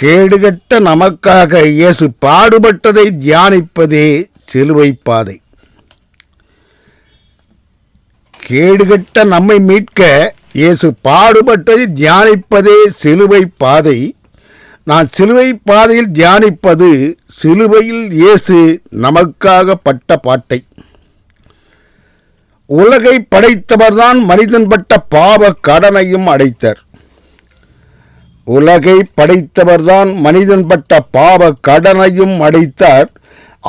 கேடுகட்ட நமக்காக இயேசு பாடுபட்டதை தியானிப்பதே சிலுவை பாதை. கேடுகட்ட நம்மை மீட்க இயேசு பாடுபட்டதை தியானிப்பதே சிலுவை பாதை. நான் சிலுவை பாதையில் தியானிப்பது சிலுவையில் இயேசு நமக்காக பட்ட பாட்டை. உலகை படைத்தவர்தான் மனிதன் பட்ட பாவ கடனையும் அடைத்தார். உலகை படைத்தவர்தான் மனிதன் பட்ட பாவ கடனையும் அடைத்தார்.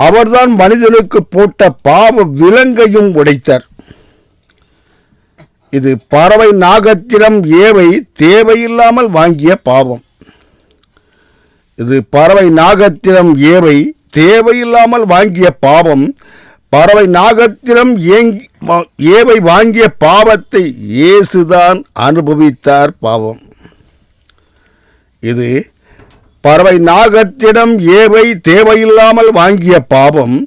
அவர்தான் மனிதனுக்கு போட்ட பாவ விலங்கையும் உடைத்தார். இது பறவை நாகத்திடம் ஏவை தேவையில்லாமல் வாங்கிய பாவம். இது பறவை நாகத்திடம் ஏவை தேவையில்லாமல் வாங்கிய பாவம். பறவை நாகத்திடம் ஏங்கி ஏவை வாங்கிய பாவத்தை இயேசுதான் அனுபவித்தார் பாவம். இது பறவை நாகத்திடம் ஏவை தேவையில்லாமல் வாங்கிய பாவம்.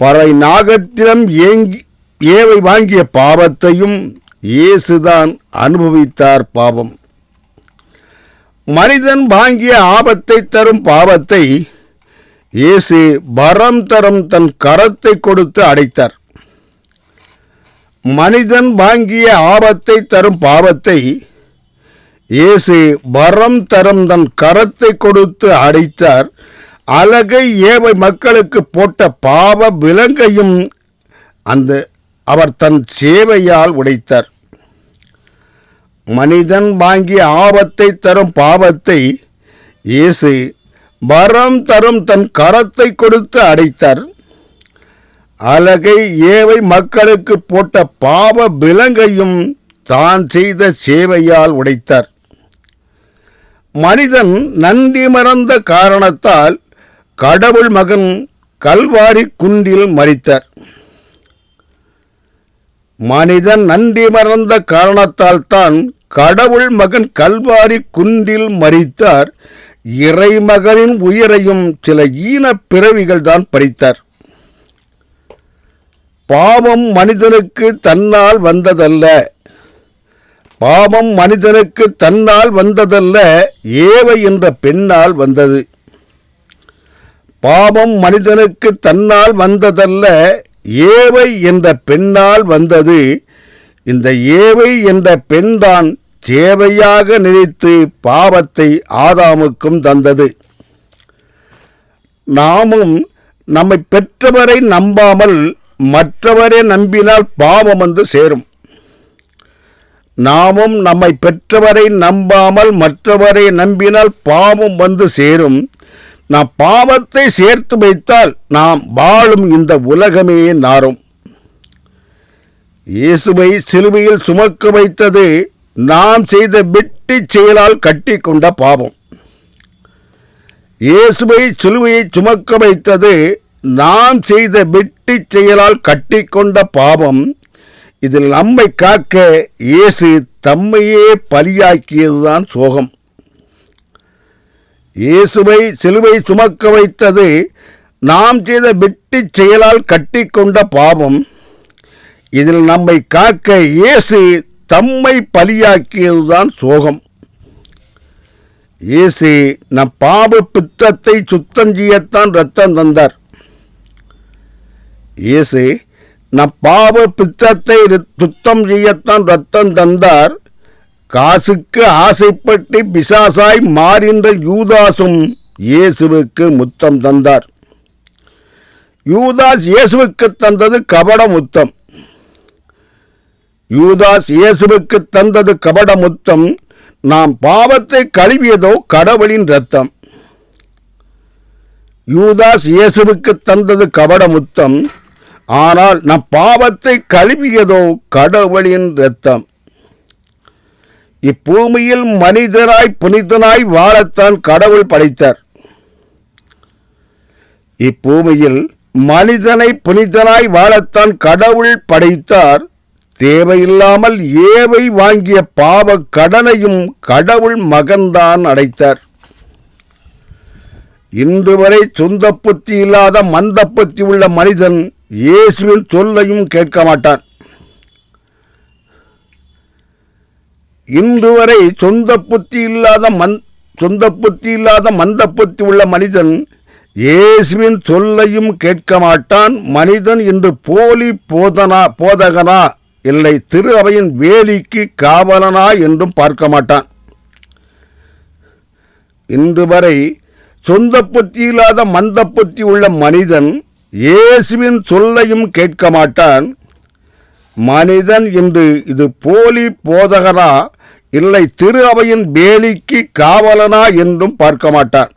பறவை நாகத்திடம் ஏங்கி ஏவை வாங்கிய பாவத்தையும் இயேசுதான் அனுபவித்தார் பாவம். மனிதன் வாங்கிய ஆபத்தை தரும் பாவத்தை இயேசு வரம் தரும் தன் கரத்தை கொடுத்து அடைத்தார். மனிதன் வாங்கிய ஆபத்தை தரும் பாவத்தை இயேசு வரம் தரும் தன் கரத்தை கொடுத்து அடைத்தார். அழகை ஏவை மக்களுக்கு போட்ட பாவ விலங்கையும் அந்த அவர் தன் சேவையால் உடைத்தார். மனிதன் வாங்கிய ஆபத்தை தரும் பாவத்தை இயேசு வரம் தரும் தன் கரத்தை கொடுத்து அடைத்தார். அழகை ஏவை மக்களுக்கு போட்ட பாவ விலங்கையும் தான் செய்த சேவையால் உடைத்தார். மனிதன் நன்றி மறந்த காரணத்தால் கடவுள் மகன் கல்வாரி குண்டில் மறித்தார். மனிதன் நன்றி மறந்த காரணத்தால் தான் கடவுள் மகன் கல்வாரி குன்றில் மறித்தார். இறைமகனின் உயிரையும் சில ஈனப் பிறவிகள் தான் பறித்தார். பாவம் மனிதனுக்கு தன்னால் வந்ததல்ல. பாவம் மனிதனுக்கு தன்னால் வந்ததல்ல ஏவை என்ற பெண்ணால் வந்தது. பாவம் மனிதனுக்கு தன்னால் வந்ததல்ல ஏவை என்ற பெண்ணால் வந்தது. இந்த ஏவை என்ற பெண்தான் தேவையாக நினைத்து பாவத்தை ஆதாமுக்கும் தந்தது. நாமும் நம்மை பெற்றவரை நம்பாமல் மற்றவரை நம்பினால் பாவம் வந்து சேரும். நாமும் நம்மை பெற்றவரை நம்பாமல் மற்றவரை நம்பினால் பாவம் வந்து சேரும். நாம் பாவத்தை சேர்த்து வைத்தால் நாம் வாழும் இந்த உலகமே நாரும். இயேசுவை சிலுவையில் சுமக்க வைத்தது நாம் செய்த வெட்டி செயலால் கட்டி கொண்ட பாவம். இயேசுவை சிலுவையை சுமக்க வைத்தது நாம் செய்த வெட்டி செயலால் கட்டி கொண்ட பாவம். இதில் நம்மை காக்க இயேசு தம்மையே பலியாக்கியதுதான் சோகம். இயேசுவை சிலுவை சுமக்க வைத்தது நாம் செய்த வெட்டி செயலால் கட்டி கொண்ட பாவம். இதில் நம்மை காக்க இயேசு தம்மை பலியாக்கியதுதான் சோகம். இயேசு நம் பாவ பித்தத்தை சுத்தம் செய்யத்தான் ரத்தம் தந்தார். இயேசு நம் பாவ பித்தத்தை ரி- சுத்தம் செய்யத்தான் ரத்தம் தந்தார். காசுக்கு ஆசைப்பட்டு பிசாசாய் மாறின்ற யூதாசும் இயேசுவுக்கு முத்தம் தந்தார். யூதாஸ் இயேசுவுக்கு தந்தது கபட முத்தம். யூதாஸ் இயேசுவுக்கு தந்தது கபட முத்தம். நாம் பாவத்தை கழுவியதோ கடவுளின் ரத்தம். யூதாஸ் இயேசுவுக்கு தந்தது கபட முத்தம். ஆனால் நம் பாவத்தை கழுவியதோ கடவுளின் இரத்தம். இப்பூமியில் மனிதராய் புனிதனாய் வாழத்தான் கடவுள் படைத்தார். இப்பூமியில் மனிதனை புனிதனாய் வாழத்தான் கடவுள் படைத்தார். தேவையில்லாமல் ஏவை வாங்கிய பாவ கடனையும் கடவுள் மகன்தான் அடைத்தார். இன்று வரை சொந்த புத்தி இல்லாத மந்த புத்தி உள்ள மனிதன் இயேசுவின் சொல்லையும் கேட்க மாட்டான். இன்று வரை சொந்த புத்தி இல்லாத மந் சொந்த புத்தி இல்லாத மந்த புத்தி உள்ள மனிதன் இயேசுவின் சொல்லையும் கேட்க மாட்டான். மனிதன் இன்று போலி போதனா போதகனா இல்லை திரு அவையின் வேலிக்கு காவலனா என்றும் பார்க்க மாட்டான். இன்று வரை சொந்த புத்தி இல்லாத மந்த புத்தி உள்ள மனிதன் இயேசுவின் சொல்லையும் கேட்க மாட்டான். மனிதன் இன்று இது போலி போதகனா இல்லை திரு அவையின் வேலிக்கு காவலனா என்றும் பார்க்க மாட்டான்.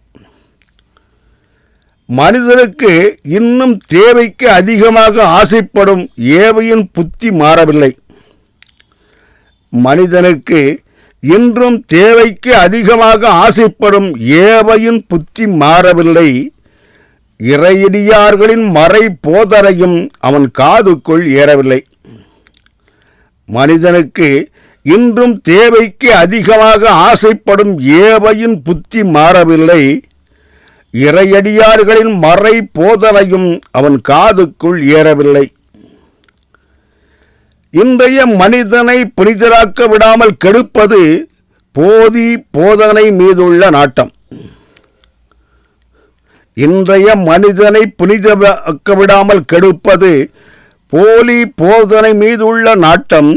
மனிதனுக்கு இன்னும் தேவைக்கு அதிகமாக ஆசைப்படும் ஏவையின் புத்தி மாறவில்லை. மனிதனுக்கு இன்றும் தேவைக்கு அதிகமாக ஆசைப்படும் ஏவையின் புத்தி மாறவில்லை. இறையடியார்களின் மறை போதரையும் அவன் காதுக்குள் ஏறவில்லை. மனிதனுக்கு இன்றும் தேவைக்கு அதிகமாக ஆசைப்படும் ஏவையின் புத்தி மாறவில்லை. இறையடியார்களின் மறை போதனையும் அவன் காதுக்குள் ஏறவில்லை. இன்றைய மனிதனை புனிதராக்க விடாமல் கெடுப்பது போதி போதனை மீதுள்ள நாட்டம். இன்றைய மனிதனை புனிதராக்க விடாமல் கெடுப்பது போலி போதனை மீதுள்ள நாட்டம்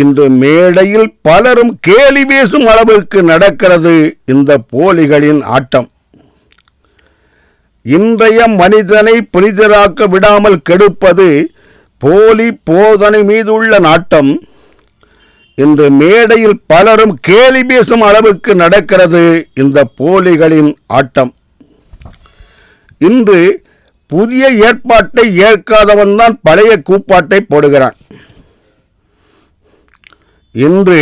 இன்று மேடையில் பலரும் கேலி பேசும் அளவிற்கு நடக்கிறது இந்த போலிகளின் ஆட்டம். இன்றைய மனிதனை புனிதராக்க விடாமல் கெடுப்பது போலி போதனை மீதுள்ள நாட்டம் இன்று மேடையில் பலரும் கேலி பேசும் அளவுக்கு நடக்கிறது இந்த போலிகளின் ஆட்டம். இன்று புதிய ஏற்பாட்டை ஏற்காதவன் தான் பழைய கூப்பாட்டை போடுகிறான். இன்று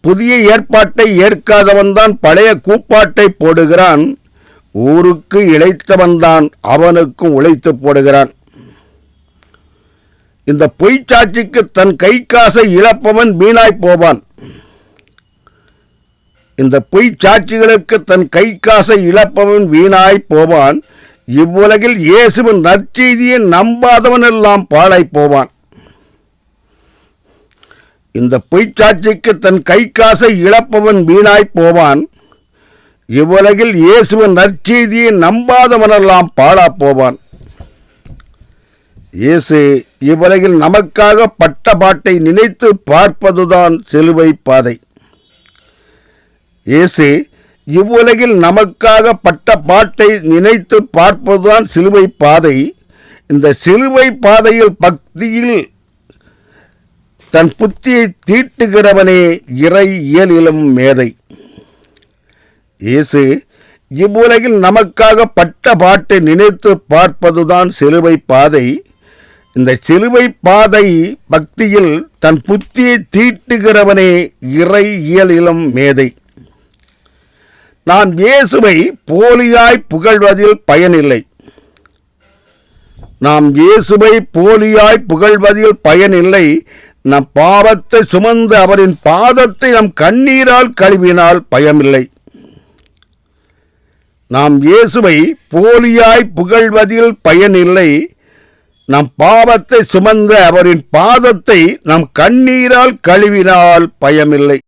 புதிய ஏற்பாட்டை ஏற்காதவன் தான் பழைய கூப்பாட்டை போடுகிறான். ஊருக்கு இழைத்தவன்தான் அவனுக்கும் உழைத்து போடுகிறான். இந்த பொய்ச்சாட்சிக்கு தன் கை காசை இழப்பவன் வீணாய் போவான். இந்த பொய்ச்சாட்சிகளுக்கு தன் கை காசை இழப்பவன் வீணாய் போவான். இவ்வுலகில் இயேசுவின் நற்செய்தியை நம்பாதவன் எல்லாம் பாழாய் போவான் இந்த பொய்ச்சாட்சிக்கு தன் கை காசை இழப்பவன் வீணாய் போவான் இவ்வுலகில் இயேசுவின் நற்செய்தியை நம்பாதவனெல்லாம் பாழா போவான் இயேசு இவ்வுலகில் நமக்காக பட்ட பாட்டை நினைத்து பார்ப்பதுதான் சிலுவை பாதை. இயேசு இவ்வுலகில் நமக்காக பட்ட பாட்டை நினைத்து பார்ப்பதுதான் சிலுவை பாதை. இந்த சிலுவை பாதையில் பக்தியில் தன் புத்தியை தீட்டுகிறவனே இறை இயலிலும் மேதை. இயேசு இவ்வுலகில் நமக்காக பட்ட பாட்டை நினைத்து பார்ப்பதுதான் சிலுவை பாதை. இந்த சிலுவை பாதை பக்தியில் தன் புத்தியை தீட்டுகிறவனே இறை இயலிலும் மேதை. நாம் இயேசுவை போலியாய் புகழ்வதில் பயனில்லை. நாம் இயேசுவை போலியாய் புகழ்வதில் பயனில்லை. நம் பாவத்தை சுமந்து அவரின் பாதத்தை நம் கண்ணீரால் கழுவினால் பயமில்லை. நாம் இயேசுவை போலியாய் புகழ்வதில் பயனில்லை. நம் பாவத்தை சுமந்த அவரின் பாதத்தை நம் கண்ணீரால் கழுவினால் பயமில்லை.